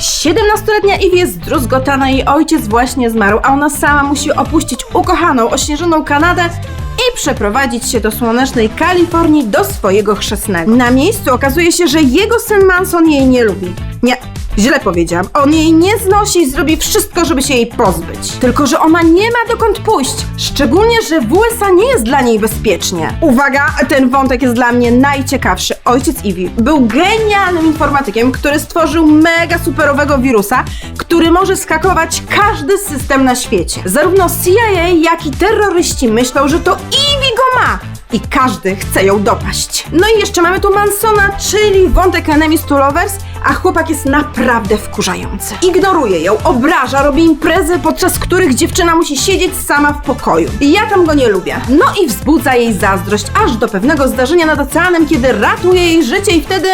17-letnia Ivy jest zdruzgotana, jej ojciec właśnie zmarł, a ona sama musi opuścić ukochaną, ośnieżoną Kanadę i przeprowadzić się do słonecznej Kalifornii do swojego chrzestnego. Na miejscu okazuje się, że jego syn Manson jej nie lubi. Nie, źle powiedziałam. On jej nie znosi i zrobi wszystko, żeby się jej pozbyć. Tylko, że ona nie ma dokąd pójść. Szczególnie, że w USA nie jest dla niej bezpiecznie. Uwaga, ten wątek jest dla mnie najciekawszy. Ojciec Ivy był genialnym informatykiem, który stworzył mega superowego wirusa, który może skakować każdy system na świecie. Zarówno CIA, jak i terroryści myślą, że to Ivy go ma i każdy chce ją dopaść. No i jeszcze mamy tu Mansona, czyli wątek Enemies to Lovers, a chłopak jest naprawdę wkurzający. Ignoruje ją, obraża, robi imprezy, podczas których dziewczyna musi siedzieć sama w pokoju. Ja tam go nie lubię. No i wzbudza jej zazdrość, aż do pewnego zdarzenia nad oceanem, kiedy ratuje jej życie i wtedy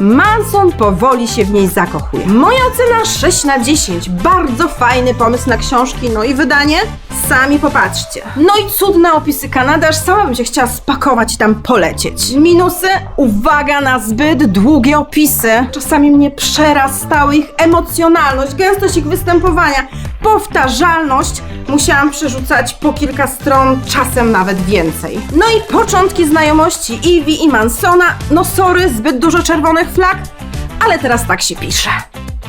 Manson powoli się w niej zakochuje. Moja ocena 6 na 10. Bardzo fajny pomysł na książki, no i wydanie? Sami popatrzcie. No i cudne opisy Kanady, aż sama bym się chciała spakować i tam polecieć. Minusy? Uwaga na zbyt długie opisy. Czasami mnie przerastały ich emocjonalność, gęstość ich występowania, powtarzalność. Musiałam przerzucać po kilka stron, czasem nawet więcej. No i początki znajomości Ivy i Mansona. No sorry, zbyt dużo czerwonych flag, ale teraz tak się pisze.